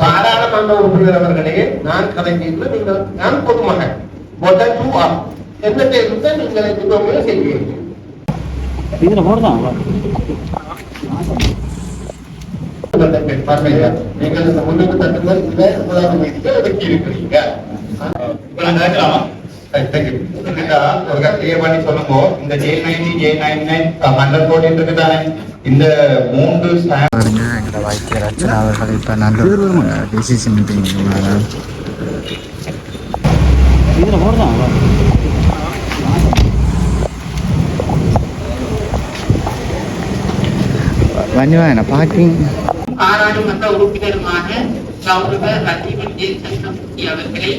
பாராளுமன்ற உறுப்பினர் அவர்களே நான் கலைஞர்கள் நீங்கள் நான் பொதுமகன் என்ன தேர்வு நீங்கள் எதுவுமே செய்வீர்கள் இதுல போடுதான் நீங்கள் இந்த முன்னுக்கு தட்டுங்கள் மீட்டிங்க ஒதுக்கி இருக்கிறீங்க இப்ப நான் கேட்கலாமா ஒரு கிளியர் பண்ணி சொல்லுங்க. இந்த J ninety J nine nine hundred கோடி இருக்குதானே? இந்த மூன்று பாருங்க எங்களோட வைத்தியர் அர்ச்சனா அவர்கள் இப்போ நல்ல டிசிசி மீட்டிங் இதுல போடுதான் வன்னிவாயன பார்க்கிங் பாராளுமன்ற உறுப்பினருமான கௌரவ ரஜீவ் ஜெயசங்கமூர்த்தி அவர்களை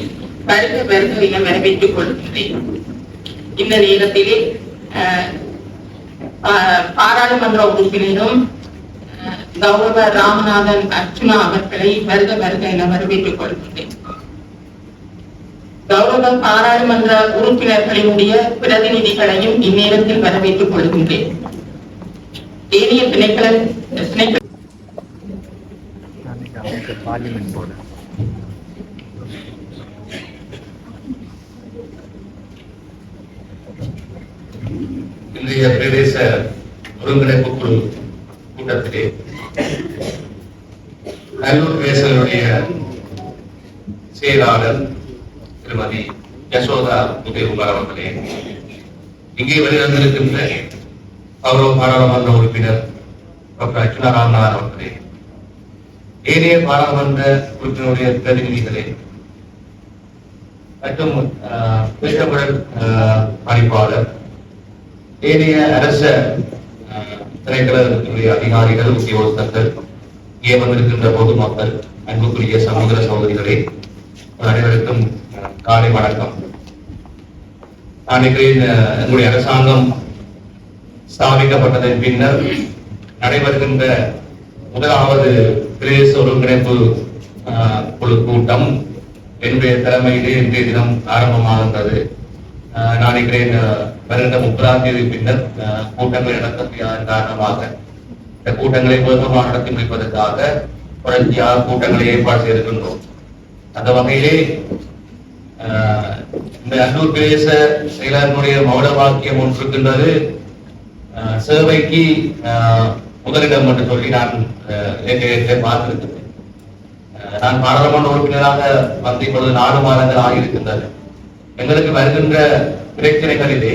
வருக வருக என வரவேற்றுக் கொள்கின்றேன் இந்த நேரத்திலே பாராளுமன்ற உறுப்பினரும் கௌரவ ராமநாதன் அர்ச்சுனா அவர்களை வருக வருக என வரவேற்றுக் கொள்கிறேன். கௌரவ பாராளுமன்ற உறுப்பினர்களினுடைய பிரதிநிதிகளையும் இந்நேரத்தில் வரவேற்றுக் கொள்கின்றேன் ஏனைய திணைக்கள திணைக்கள பார்லிமெண்ட் போர்டு இன்றைய பிரதேச ஒருங்கிணைப்பு குழு கூட்டத்திலே நல்லூர் பேசலுடைய செயலாளர் திருமதி யசோதா உதயகுமார் அவர்களே இங்கே வெளிவந்திருக்கின்ற கௌரவ பாராளுமன்ற உறுப்பினர் டாக்டர் அர்ஜுனா ராமநாதன் அவர்களே ஏனைய பாராளுமன்ற உறுப்பினருடைய பிரதிநிதிகளே மற்றும் ஆஹ், பேசப்படல் பணிப்பாளர் ஏனைய அரச ஆஹ், அதிகாரிகள் உத்தியோகஸ்தர்கள் இங்கே வந்திருக்கின்ற பொதுமக்கள் அன்புக்குரிய சகோதர சகோதரிகளே அனைவருக்கும் காலை வணக்கம். நான் எங்களுடைய அரசாங்கம் ஸ்தாபிக்கப்பட்டதன் பின்னர் நடைபெறுகின்ற முதலாவது பிரதேச ஒருங்கிணைப்பு ஆஹ், குழு கூட்டம் என்னுடைய தலைமையிலே இன்றைய தினம் ஆரம்பமாகின்றது. ஆஹ், நான் நினைக்கிறேன் வருகின்ற முப்பதாம் தேதி பின்னர் கூட்டங்கள் நடத்த காரணமாக இந்த கூட்டங்களை வேகமாக நடத்தி முடிப்பதற்காக தொடர்ச்சியாக கூட்டங்களை ஏற்பாடு செய்திருக்கின்றோம். அந்த வகையிலே ஆஹ், இந்த அன்னூர் பிரதேச செயலர்களுடைய மௌன வாக்கியம் ஒன்று இருக்கின்றது சேவைக்கு ஆஹ், முதலிடம் என்று சொல்லி நான் ஏற்கனவே பார்த்திருக்கிறேன். நான் பாராளுமன்ற உறுப்பினராக வந்து இப்பொழுது நாலு மாதங்கள் ஆகியிருக்கின்றது. எங்களுக்கு வருகின்ற பிரச்சனைகளிலே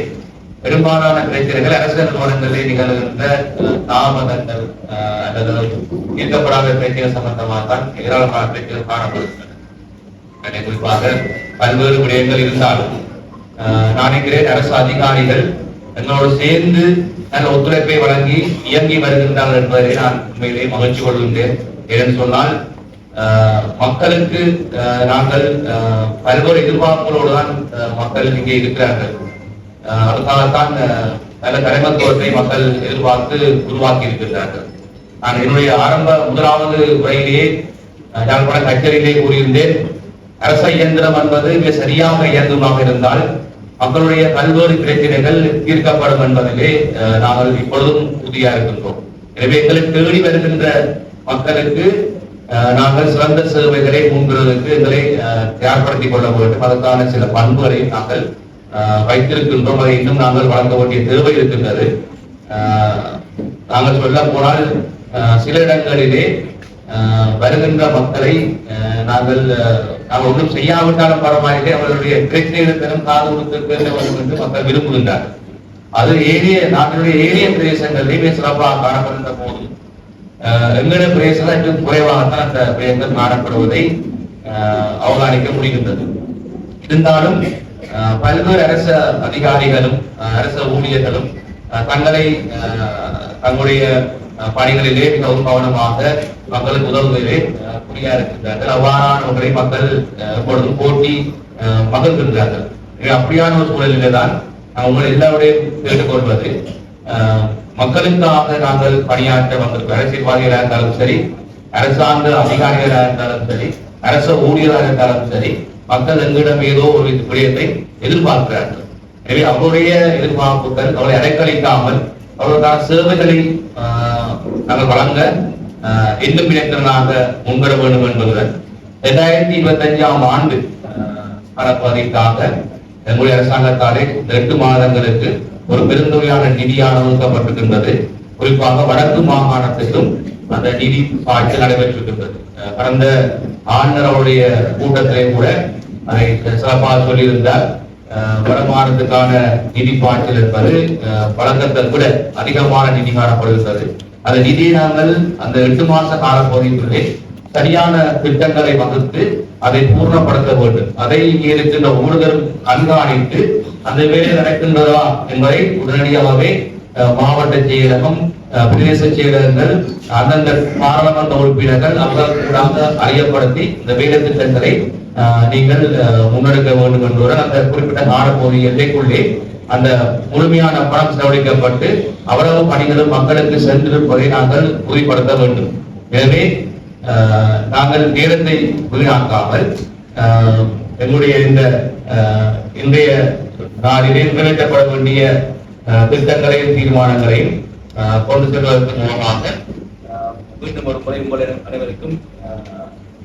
பெரும்பாலான பிரச்சனைகள் அரசியல் நிறுவனங்களில் நிகழ்கின்ற தாமதங்கள் அல்லது இயக்கப்படாத பிரச்சனை சம்பந்தமாக தான் ஏராளமான பிரச்சனைகள் காணப்படுகின்றன குறிப்பாக பல்வேறு விடயங்கள் இருந்தாலும் ஆஹ், நான் நினைக்கிறேன் அரசு அதிகாரிகள் எங்களோடு சேர்ந்து நல்ல ஒத்துழைப்பை வழங்கி இயங்கி வருகின்றார்கள் என்பதை நான் உண்மையிலே மகிழ்ச்சி கொள்கின்றேன். ஏன்னு சொன்னால் ஆஹ், மக்களுக்கு நாங்கள் பல்வேறு எதிர்பார்ப்புகளோடு தான் மக்கள் இங்கே இருக்கிறார்கள். ஆஹ், அதுக்காகத்தான் நல்ல தலைமத்துவத்தை மக்கள் எதிர்பார்த்து உருவாக்கி இருக்கின்றார்கள் நான் என்னுடைய ஆரம்ப முதலாவது உரையிலேயே அஹ், யாழ்ப்பாண கச்சேரியிலே கூறியிருந்தேன் அரச இயந்திரம் என்பது மிக சரியாக இயந்திரமாக இருந்தால் மக்களுடைய பல்வேறு பிரச்சனைகள் தீர்க்கப்படும் என்பதிலே அஹ், நாங்கள் இப்பொழுதும் உறுதியா இருக்கின்றோம். எனவே எங்களுக்கு தேடி வருகின்ற மக்களுக்கு அஹ், நாங்கள் சிறந்த சேவைகளை முன்பிடுவதற்கு எங்களை அஹ், தயார்படுத்திக் கொள்ள வேண்டும். அதற்கான சில பண்புகளை நாங்கள் வைத்திருக்கின்றோம். அதை இன்னும் நாங்கள் வழங்க வேண்டிய தேவை இருக்கின்றது. நாங்கள் சொல்ல போனால் அஹ், சில இடங்களிலே வருகின்ற மக்களை அஹ், நாங்கள் அஹ், நாங்கள் ஒன்றும் செய்யாவிட்டாலும் பரவாயில்லை. அவர்களுடைய பிரச்சனைகளுக்கு காது கொடுத்திருக்க வேண்டும் என்று மக்கள் விரும்புகின்றார் அது ஏரிய நாட்டினுடைய ஏரிய பிரதேசங்களிலே சிறப்பாக காணப்படுகின்ற போது அஹ், எங்களுடைய பிரதேசம் இன்னும் குறைவாகத்தான் அந்த பிரதேசங்கள் காணப்படுவதை அவதானிக்க முடிகின்றது. இருந்தாலும் பல்வேறு அரச அதிகாரிகளும் அஹ், அரச ஊழியர்களும் அஹ், தங்களை அஹ், தங்களுடைய பணிகளிலே மிகவும் கவனமாக மக்களுக்கு உதவுவதிலே அஹ், குறியா இருக்கின்றார்கள் அவ்வாறானவர்களை மக்கள் அஹ், எப்பொழுதும் போட்டி அஹ், மகிழ்கின்றார்கள் அப்படியான ஒரு சூழலிலே தான் உங்களை எல்லாருடையும் கேட்டுக்கொள்வது. மக்களுக்காக நாங்கள் பணியாற்ற வந்திருக்கிற அரசியல்வாதிகளாக இருந்தாலும் சரி அரசாங்க அதிகாரிகளாக இருந்தாலும் சரி அரச ஊழியராக இருந்தாலும் சரி மக்கள் எங்களிடம் ஏதோ ஒரு விடயத்தை எதிர்பார்க்கிறார்கள். எனவே அவருடைய எதிர்பார்ப்புகள் அவளை அடைக்கழிக்காமல் அவர்களுக்கான சேவைகளை நாங்கள் வழங்க அஹ், இன்னும் இணைத்தவர்களாக முன்வர வேண்டும் என்பதுடன் இரண்டாயிரத்தி இருபத்தி அஞ்சாம் ஆண்டு அஹ், எங்களுடைய அரசாங்கத்தாலே எட்டு மாதங்களுக்கு ஒரு பெருந்தொகையான நிதியான ஒதுக்கப்பட்டிருக்கின்றது. குறிப்பாக வடக்கு மாகாணத்திலும் அந்த நிதி பாய்ச்சல் நடைபெற்றிருக்கின்றது. அஹ், கடந்த ஆளுநர் அவருடைய கூட்டத்திலே கூட அதை சிறப்பாக சொல்லியிருந்தார். வருமானத்துக்கான நிதி பாய்ச்சல் என்பது அஹ், வழக்கத்தை கூட அதிகமான நிதி காணப்படுகிறது அந்த நிதியை நாங்கள் அந்த எட்டு மாச காலப்பகுதிக்குள்ளே சரியான திட்டங்களை வகுத்து அதை பூர்ணப்படுத்த வேண்டும். அதை இங்கே இருக்கின்ற ஒவ்வொருவரும் கண்காணித்து அந்த வேலை நடக்கின்றதா என்பதை உடனடியாகவே அஹ், மாவட்ட செயலகம் பிரதேச செயலகங்கள் அந்தந்த பாராளுமன்ற உறுப்பினர்கள் அவர்கள் அறியப்படுத்தி இந்த வேலை திட்டங்களை நீங்கள் அஹ், முன்னெடுக்க வேண்டும் என்பதுடன் அந்த குறிப்பிட்ட காலப்பகுதி எல்லைக்குள்ளே அந்த முழுமையான பணம் செலவழிக்கப்பட்டு அவ்வளவு பணிகளும் மக்களுக்கு சென்றிருப்பதை நாங்கள் உறுதிப்படுத்த வேண்டும். எனவே நாங்கள் நேரத்தை வீணாக்காமல் எங்களுடைய இந்த இன்றைய நாளிலே நிறைவேற்றப்பட வேண்டிய அஹ், திட்டங்களையும் தீர்மானங்களையும் அஹ், கொண்டு செல்வதற்கு மூலமாக அஹ், மீண்டும் ஒரு முறை உங்கள் அனைவருக்கும்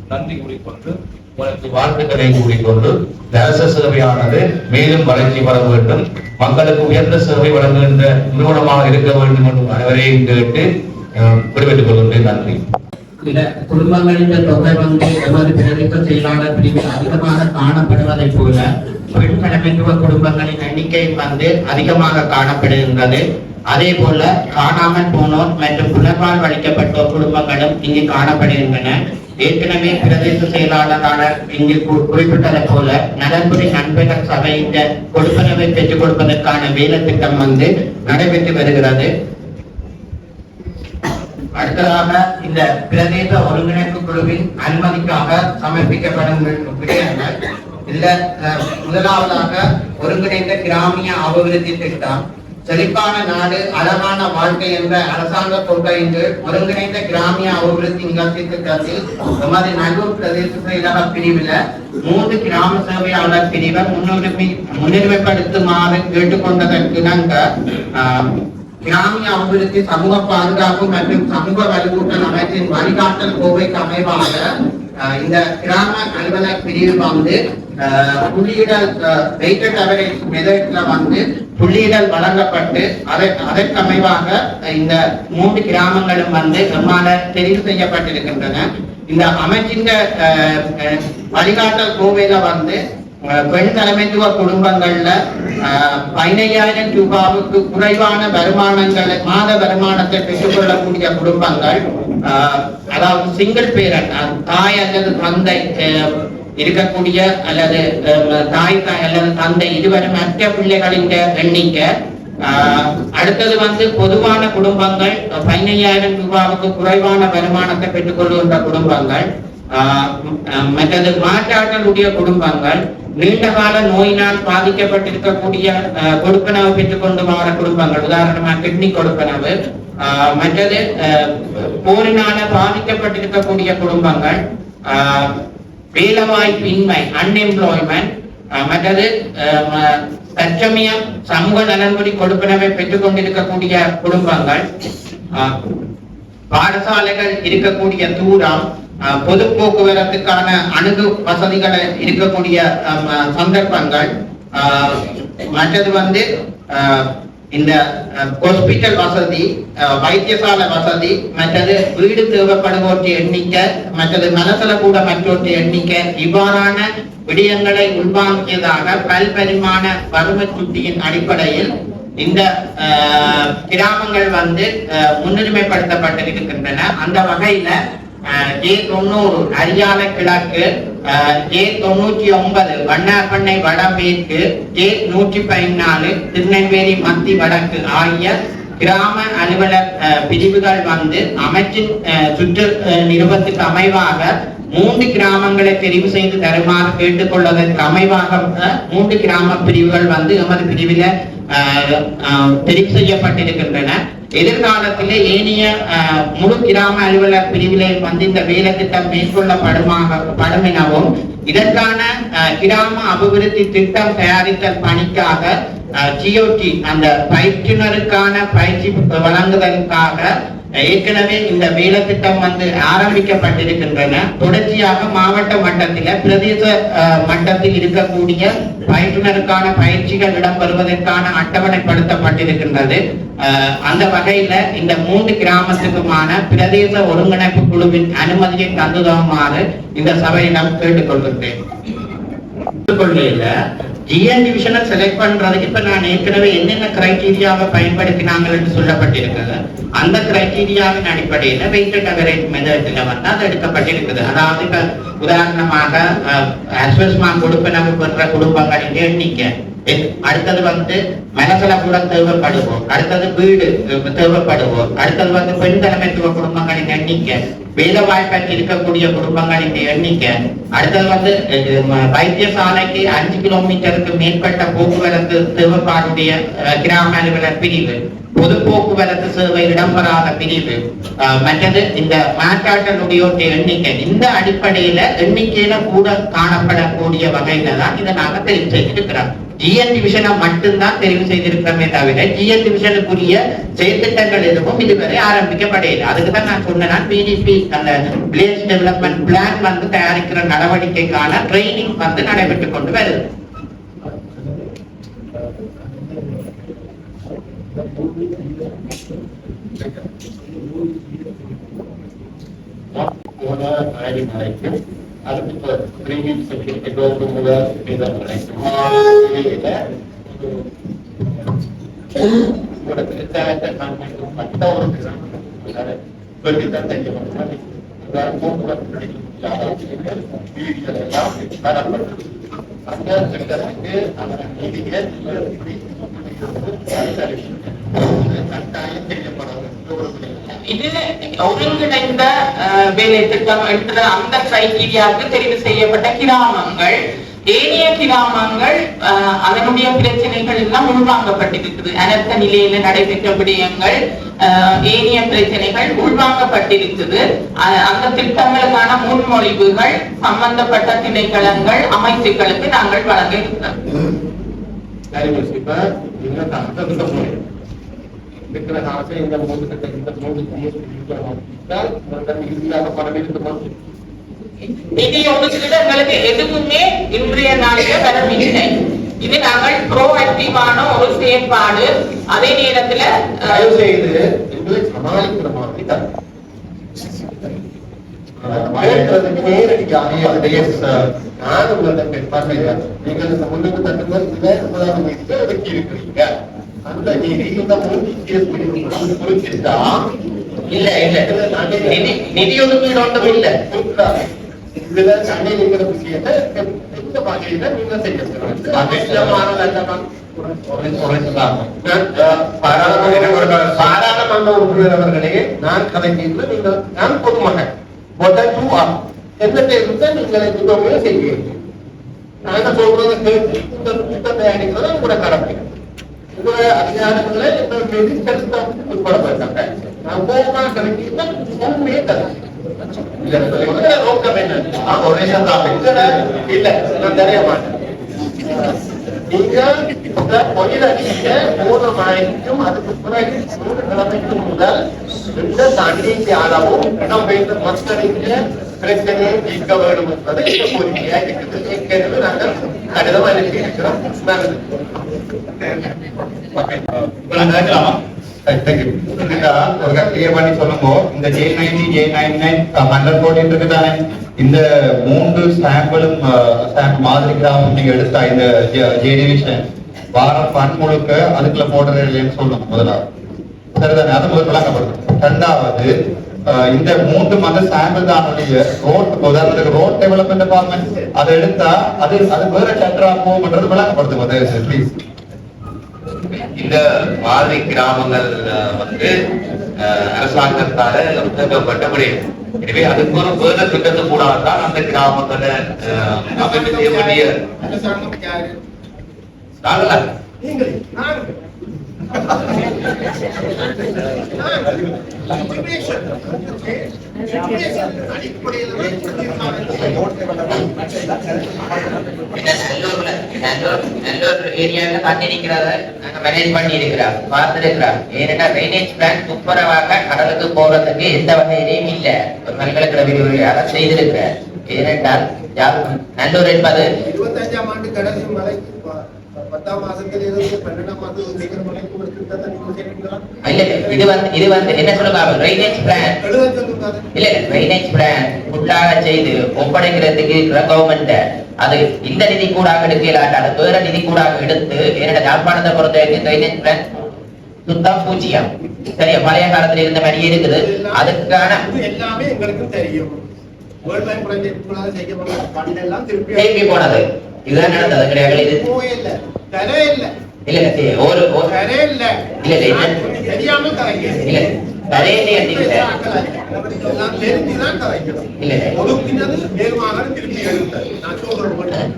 நன்றி கூறிக்கொண்டு உங்களுக்கு வாழ்த்துக்களை கூறிக்கொண்டு இந்த அரச சேவையானது மேலும் வளர்ச்சி பெற வேண்டும். மக்களுக்கு உயர்ந்த சேவை வழங்குகின்ற நிறுவனமாக இருக்க வேண்டும் என்று அனைவரையும் கேட்டு அஹ், கொள்கின்றேன். நன்றி. இந்த குடும்பங்களின் தொகை வந்து எமது பிரதேச செயலாளர் பிரிவில் அதிகமாக காணப்படுவதைப் போல பெண் கடமைத்துவ குடும்பங்களின் எண்ணிக்கை வந்து அதிகமாக காணப்படுகின்றது. அதே போல காணாமல் போனோர் மற்றும் புலர்வால் அளிக்கப்பட்டோர் குடும்பங்களும் இங்கு காணப்படுகின்றன. ஏற்கனவே பிரதேச செயலாளரான இங்கு குறிப்பிட்டதை போல நலன்புரி நண்பர்கள் சபையின் கொடுப்பனவை பெற்றுக் கொடுப்பதற்கான வேலை திட்டம் வந்து நடைபெற்று வருகிறது. அடுத்ததாக இந்த பிரதேச ஒருங்கிணைப்பு குழுவின் அனுமதிக்காக சமர்ப்பிக்கப்படும் விடயங்கள். இல்ல அஹ், முதலாவதாக ஒருங்கிணைந்த கிராமிய அபிவிருத்தி திட்டம். செழிப்பான நாடு அழகான வாழ்க்கை என்ற அரசாங்க கொள்கையின் என்று ஒருங்கிணைந்த கிராமிய அபிவிருத்தி நிகழ்ச்சி திட்டத்தில் எமது நல்லூர் பிரதேச செயலக பிரிவில் மூன்று கிராம சேவையாளர் பிரிவை முன்னுரிமை முன்னுரிமைப்படுத்துமாறு கேட்டுக்கொண்டதற்கு நாங்கள் கிராமிய அபிவிருத்தி சமூக பாதுகாப்பு மற்றும் சமூக வலுவூட்டல் அமைச்சின் வழிகாட்டல் கோவைக்கு அமைவாக இந்த கிராம அலுவலர் பிரிவு வந்து அஹ், வெயிட்டட் அவரேஜ் மெதட்ல வந்து புள்ளியிடல் வழங்கப்பட்டு அதை அதற்கு அதற்கமைவாக இந்த மூன்று கிராமங்களும் வந்து நம்மால தெரிவு செய்யப்பட்டிருக்கின்றன. இந்த அமைச்சின் அஹ், வழிகாட்டல் கோவையில வந்து அஹ் பெண் தலைமைத்துவ குடும்பங்கள்ல பதினையாயிரம் ரூபாவுக்கு குறைவான வருமானங்களை மாத வருமானத்தை பெற்றுக்கொள்ளக்கூடிய குடும்பங்கள் அதாவது சிங்கிள் பேரன் அஹ், தாய் அல்லது தந்தை இருக்கக்கூடிய அல்லது தாய் தாய் அல்லது தந்தை இருவரும் மற்ற பிள்ளைகளின் எண்ணிக்கை ஆஹ் அடுத்தது வந்து பொதுவான குடும்பங்கள் பதினையாயிரம் ரூபாவுக்கு குறைவான வருமானத்தை பெற்றுக்கொள்கின்ற குடும்பங்கள் ஆஹ் மற்றது மாற்றாட்டலுடைய குடும்பங்கள் நீண்ட கால நோயினால் பாதிக்கப்பட்டிருக்கக்கூடிய ஆஹ், கொடுப்பனவு பெற்றுக்கொண்டு வார குடும்பங்கள் உதாரணமா கிட்னி கொடுப்பனவு ஆஹ், மற்றது போரினால பாதிக்கப்பட்டிருக்கக்கூடிய குடும்பங்கள் ஆஹ், வேலைவாய்ப்பின்மை அன்எம்ப்ளாய்மெண்ட் மற்றது ஆஹ், தற்சமயம் சமூக நலன்படி கொடுப்பனவை பெற்றுக் கொண்டிருக்கக்கூடிய குடும்பங்கள் ஆஹ், பாடசாலைகள் இருக்கக்கூடிய தூரம் ஆஹ், பொது போக்குவரத்துக்கான அணுகு வசதிகளை இருக்கக்கூடிய சந்தர்ப்பங்கள் ஆஹ், மற்றது வந்து ஆஹ், இந்த uh, ஹாஸ்பிட்டல் வசதி uh, வைத்தியசாலை வசதி மற்றது வீடு தேவைப்படுவோற்றை எண்ணிக்கை மற்றது மனசுல கூட மற்றோற்றை எண்ணிக்கை இவ்வாறான விடயங்களை உள்வாங்கியதாக பல்பரிமாண வறுமை சுட்டியின் அடிப்படையில் இந்த ஆஹ், கிராமங்கள் வந்து முன்னுரிமைப்படுத்தப்பட்டிருக்கின்றன. அந்த வகையில ஜே தொண்ணூறு அரியாலை கிழக்கு ஜே தொண்ணூற்றி ஒன்பது வண்ணாப்பண்ணை வடமேற்கு ஜே நூற்றி பதினாலு திருநெல்வேலி மத்தி வடக்கு ஆகிய கிராம அலுவலர் அஹ், பிரிவுகள் வந்து அமைச்சின் சுற்று அஹ், நிறுவனத்துக்கு அமைவாக மூன்று கிராமங்களை தெரிவு செய்து தருமாறு கேட்டுக்கொள்வதற்கு அமைவாக அஹ், மூன்று கிராம பிரிவுகள் வந்து எமது பிரிவில் அஹ், தெரிவு செய்யப்பட்டிருக்கின்றன. எதிர்காலத்திலே ஏனைய அஹ், முழு கிராம அலுவலர் பிரிவிலே வந்து இந்த வேலை திட்டம் மேற்கொள்ளப்படுமாக படும் எனவும் இதற்கான அஹ், கிராம அபிவிருத்தி திட்டம் தயாரித்தல் பணிக்காக ஜியோடி அந்த பயிற்றுனருக்கான பயிற்சி வழங்குதலுக்காக ஏற்கனவே இந்த வேலை திட்டம் வந்து ஆரம்பிக்கப்பட்டிருக்கின்றன. தொடர்ச்சியாக மாவட்ட மட்டத்தில் பிரதேச மட்டத்தில் இருக்கக்கூடிய பயிற்றுனருக்கான பயிற்சிகள் இடம்பெறுவதற்கான அட்டவணைப்படுத்தப்பட்டிருக்கின்றது. அந்த வகையில இந்த மூன்று கிராமத்துக்குமான பிரதேச ஒருங்கிணைப்பு குழுவின் அனுமதியை தந்துதவுமாறு இந்த சபையிடம் கேட்டுக்கொள்கின்றேன். கொள்கையில ஜிஎன் டிவிஷனை செலக்ட் பண்றதுக்கு இப்ப நான் ஏற்கனவே என்னென்ன கிரைட்டீரியாவை பயன்படுத்தினாங்க என்று சொல்லப்பட்டிருக்குது. அந்த கிரைட்டீரியாவின் அடிப்படையில வெயிட்டட் அவரேஜ் மெதட்ல வந்து அது எடுக்கப்பட்டிருக்குது. அதாவது இப்ப உதாரணமாக அஸ்வஸ்மா கொடுப்பனவு பெற்ற குடும்பங்களின் எண்ணிக்கை. அடுத்தது வந்து மனசுல கூட தேவைப்படுவோம். அடுத்தது வீடு தேவைப்படுவோம். அடுத்தது வந்து பெண் தலைமைத்துவ குடும்பங்களின் எண்ணிக்கை. வேலை வாய்ப்பற்று இருக்கக்கூடிய குடும்பங்களின் எண்ணிக்கை. அடுத்தது வந்து வைத்தியசாலைக்கு அஞ்சு கிலோமீட்டருக்கு மேற்பட்ட போக்குவரத்து தேவைப்பாடுடைய அஹ், கிராம அலுவலர் பிரிவு. பொது போக்குவரத்து சேவை இடம்பெறாத பிரிவு. மற்றது இந்த மாற்றாட்டலுடைய எண்ணிக்கை. இந்த அடிப்படையில எண்ணிக்கையில கூட காணப்படக்கூடிய வகையில தான் இதை நாங்க தெரிவு செய்திருக்கிறோம் ஜிஎன் டிவிஷனை மட்டும்தான் தெரிவு செய்திருக்கிறோமே தவிர ஜிஎன் டிவிஷனுக்குரிய செயற்திட்டங்கள் எதுவும் இதுவரை ஆரம்பிக்கப்படையில அதுக்கு தான் நான் சொன்னேன் பிடிபி அந்த வில்லேஜ் டெவலப்மெண்ட் பிளான் வந்து தயாரிக்கிற நடவடிக்கைக்கான ட்ரைனிங் வந்து நடைபெற்றுக் கொண்டு வருது. இதன் வரைக்கும் வெளியில ஒரு பிரச்சாரத்தை காண்பிக்கும் மற்ற ஒரு கிராமம் சொல்லித்தான் தெரியணும் போக்குவரத்து வீதிகள் அந்த திட்டத்துக்கு நீதியை இது ஒருங்கிணைந்த வேலை திட்டம் என்ற அந்த கிரைட்டீரியாவுக்கு தெரிவு செய்யப்பட்ட கிராமங்கள். ஏனைய கிராமங்கள் அதனுடைய பிரச்சனைகள் எல்லாம் உள்வாங்கப்பட்டிருக்குது. அனர்த்த நிலையில நடைபெற்ற விடயங்கள் ஏனைய பிரச்சனைகள் உள்வாங்கப்பட்டிருக்குது. அந்த திட்டங்களுக்கான முன்மொழிவுகள் சம்பந்தப்பட்ட திணைக்களங்கள் அமைச்சுக்களுக்கு நாங்கள் வழங்க இருக்கிறோம் அந்த இந்த மூணு கட்ட இந்த மூணு இறுதியாக பணம் இருக்குமா நிதி ஒதுக்கீடு எங்களுக்கு எதுவுமே இன்றைய நாளில வரவில்லை இது நாங்கள் ப்ரோஆக்டிவான ஒரு செயற்பாடு. அதே நேரத்துல அஹ், தயவு செய்து எங்களை சமாளிக்கிற மாதிரி தரும் கேட்கறதுக்கு நேரடியாக அதே நான் உங்களை பார்வையா நீங்கள் முன்னுக்கு தட்டுங்கள் இதை முதலாவது மீட்டில் ஒதுக்கி இருக்கிறீங்க அந்த குறிச்சிட்டா இல்ல இல்ல. நிதி நிதி ஒதுக்கீடு ஒன்றும் இல்ல. இதுல சண்டை இருக்கிற விஷயத்தை எந்த வகையில நீங்க செய்யணும் பாராளுமன்ற உறுப்பினர் அவர்களே நான் கலைஞர்ல நீங்கள் நான் பொதுமகன். என்னத்தை இருந்தா நீங்கள் எதுவுமே செய்வீங்க நாங்க சொல்றதை கேட்டு இந்த திட்டம் தயாரிக்கிறத உங்களோட கடமை உங்களோட அதிகாரங்களை இந்த மினிஸ்டர்ஸ் தான் உட்பட போயிருக்காங்க நான் போமா கலைஞர்னா உண்மையே தரேன் இல்ல நோக்கம் என்ன? ஒரே இல்ல நான் தெரிய மாட்டேன். நீங்க இந்த பொயிலடிக்க மூணு மணிக்கும் அதுக்கு பிறகு மூணு கிழமைக்கு முதல் இந்த தண்ணீர் அளவும் இடம்பெயர்ந்த மக்களுக்கு பிரச்சனையை தீர்க்க வேண்டும் என்பது இந்த கோரிக்கையாக இருக்குது ஏற்கனவே நாங்கள் கடிதம் அனுப்பி இருக்கிறோம் ஒரு பண்ணி சொல்லுங்க இந்த J ninety J nine nine hundred கோடி இருக்குதானே இந்த மூன்று சாம்பிளும் சாம்பிள் மாதிரி கிராமம் நீங்க எடுத்தா இந்த ஜே டிவிஷன் வாரம் ஃபண்ட் முழுக்க அதுக்குள்ள போடுறது இல்லைன்னு சொல்லுங்க முதலாவது சரிதானே அது முதல் விளங்கப்படுது ரெண்டாவது இந்த மூன்று மத சாம்பிள் தான் ரோட் உதாரணத்துக்கு ரோட் டெவலப்மெண்ட் டிபார்ட்மெண்ட் அதை எடுத்தா அது அது வேற டெண்டரா போகும்ன்றது விளங்கப்படுத்துங்க ப்ளீஸ் இந்த மாதிரி கிராமங்கள் வந்து அரசாங்கத்தால ஒதுக்கப்பட்ட விடயம் எனவே அதுக்கு ஒரு வேற திட்டத்து கூட தான் அந்த கிராமங்களை அஹ், அமைப்பு செய்ய வேண்டிய நாங்கள் மேனேஜ் பண்ணி இருக்கிறோம் பார்த்துருக்கிறோம் ஏன்னா ட்ரைனேஜ் பிளான் துப்புரவாக கடலுக்கு போறதுக்கு எந்த வகையிலையும் இல்ல ஒரு பல்கலைக்கழக விரிவுரையாக செய்திருக்கிறேன் ஏனென்றால் நல்லூர் என்பது இருபத்தஞ்சாம் ஆண்டு கடைசி மலைக்கு பத்தாம் மாசத்துல இருந்து பன்னெண்டாம் மாசம் சீக்கிரம் மலைக்கு கொடுத்துருந்தா நீங்க செய்வீங்களா இல்ல இது வந்து இது வந்து என்ன ட்ரைனேஜ் பிளான் சொல்லுங்க. இல்ல ட்ரைனேஜ் பிளான் ஃபுல்லாக செய்து ஒப்படைக்கிறதுக்கு இருக்கிற கவர்மெண்ட் அது இந்த நிதி கூடாக எடுக்கலாட்டாலும் வேற நிதி கூடாக எடுத்து என்னோட யாழ்ப்பாணத்தை பொறுத்த வரைக்கும் ட்ரைனேஜ் பிளான் சுத்தம் பூஜ்ஜியம். சரியா? பழைய காலத்துல இருந்த மாதிரியே இருக்குது. அதுக்கான எல்லாமே எங்களுக்கும் தெரியும். வேர்ல்ட் பேங்க் ப்ராஜெக்ட் செய்யப்பட்ட ஃபண்ட் எல்லாம் திருப்பி திருப்பி போனது. இதுதான் நடந்தது கிடையாது. இது தரே இல்ல. இல்ல ஒரு தரே இல்ல. இல்ல, இல்ல. நான் தெரியாம கரைங்க இல்ல தரே இல்லையா இல்ல எல்லாம் தெரிஞ்சுதான் கரைக்கணும் இல்ல வேகமாக திருப்பி நான் சொல்றேன்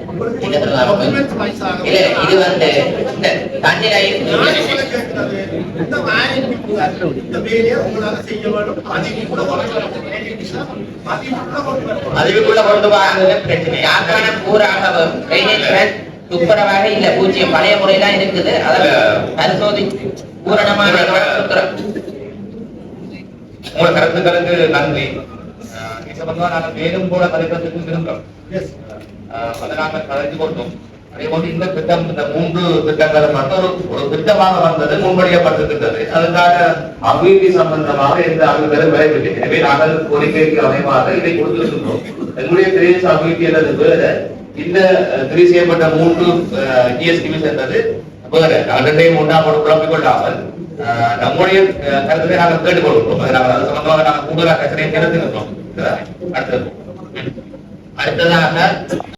இது வந்து இந்த நான் கேட்கிறது, இந்த இந்த வேலையை உங்களால செய்ய வேண்டும். கொண்டு வரணும். பிரச்சனை. யாருக்கான துப்புரவாக இல்ல. பூஜ்ஜியம். பழைய முறையெல்லாம் இருக்குது. அதை பரிசோதி பூரணமாக சுத்தரம். உங்களோட கருத்துக்களுக்கு நன்றி. சம்பந்தமா நாங்கள் மேலும் கூட விரும்புகிறோம். Yes. அஹ் அதை நாங்கள் கலைந்து கொண்டோம். அதே போன்று இந்த திட்டம் இந்த மூன்று திட்டங்கள் மட்டும் ஒரு திட்டமாக வந்தது முன்மொழியப்பட்டிருக்கின்றது. அதுக்கான அபிவிருத்தி சம்பந்தமாக எந்த அபிவிருத்தி வரவில்லை எனவே நாங்கள் கோரிக்கைக்கு அமைவாக இதை கொடுத்திருக்கின்றோம். எங்களுடைய பிரதேச அபிவிருத்தி அல்லது வேற. இந்த அஹ், செய்யப்பட்ட மூன்று ஜிஎஸ்டிவி சேர்ந்தது. வேற நாங்கள் ரெண்டையும் ஒன்றா குழப்பிக் கொள்ளாமல் நம்முடைய கருத்தை நாங்கள் கேட்டுக்கொள்கிறோம் அது சம்பந்தமாக நாங்கள் கூடுதலாக கருத்தினை கருத்துக்கிறோம் அடுத்தது. அடுத்ததாக